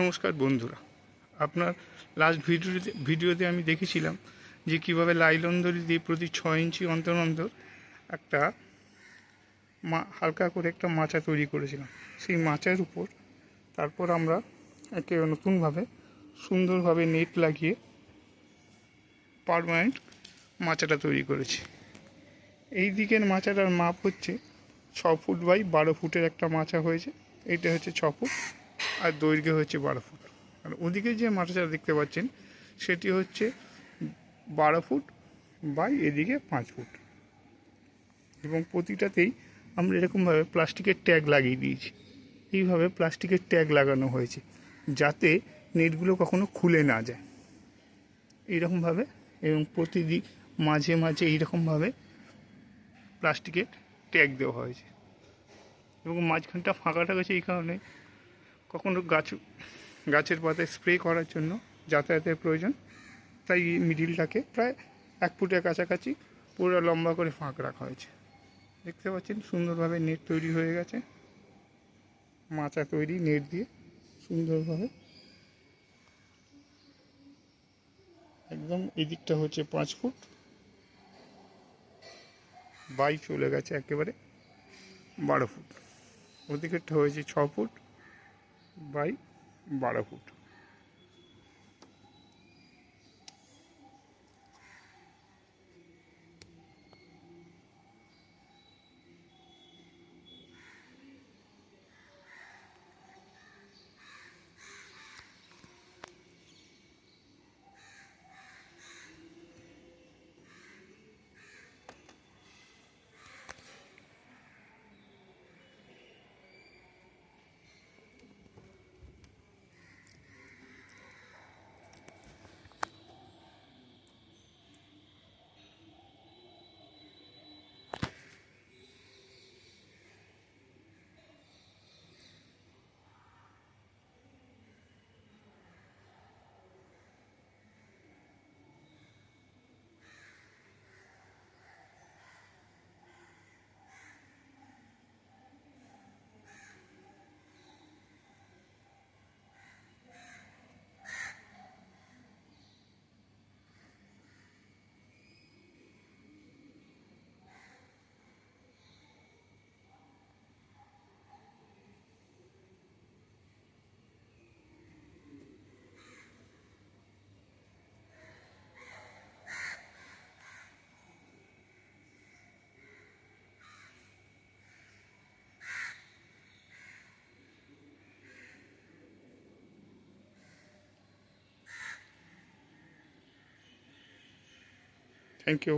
নমস্কার বন্ধুরা। আপনার লাস্ট ভিডিওতে ভিডিওতে আমি দেখেছিলাম যে কীভাবে লাইলন দড়ি দিয়ে প্রতি ছয় ইঞ্চি অন্তর অন্তর একটা মা, হালকা করে একটা মাচা তৈরি করেছিলাম। সেই মাচার উপর তারপর আমরা একে নতুনভাবে সুন্দরভাবে নেট লাগিয়ে পারমানেন্ট মাচাটা তৈরি করেছি। এই দিকের মাচাটার মাপ হচ্ছে ছ ফুট বাই বারো ফুটের একটা মাচা হয়েছে। এটা হচ্ছে ছ ফুট আর দৈর্ঘ্য হচ্ছে বারো ফুট। আর ওদিকে যে মাচাটা দেখতে পাচ্ছেন, সেটি হচ্ছে বারো ফুট বাই এদিকে পাঁচ ফুট। এবং প্রতিটাতেই আমরা এরকমভাবে প্লাস্টিকের ট্যাগ লাগিয়ে দিয়েছি। এইভাবে প্লাস্টিকের ট্যাগ লাগানো হয়েছে, যাতে নেটগুলো কখনো খুলে না যায়। এইরকমভাবে এবং প্রতিদিন মাঝে মাঝে এইরকমভাবে প্লাস্টিকের ট্যাগ দেওয়া হয়েছে। এবং মাঝখানটা ফাঁকাটা গেছে এই কারণে কখনো গাছ, গাছের পাতায় স্প্রে করার জন্য যাতায়াতের প্রয়োজন। তাই মিডিলটাকে প্রায় এক ফুটের কাছাকাছি পুরো লম্বা করে ফাঁক রাখা হয়েছে। দেখতে পাচ্ছেন, সুন্দরভাবে নেট তৈরি হয়ে গেছে। মাচা তৈরি নেট দিয়ে সুন্দরভাবে। একদম এই দিকটা হচ্ছে পাঁচ ফুট। বাই চলে গেছে একেবারে বারো ফুট। ওদিকেরটা হয়েছে ছ ফুট। বাই বারো ফুট। Thank you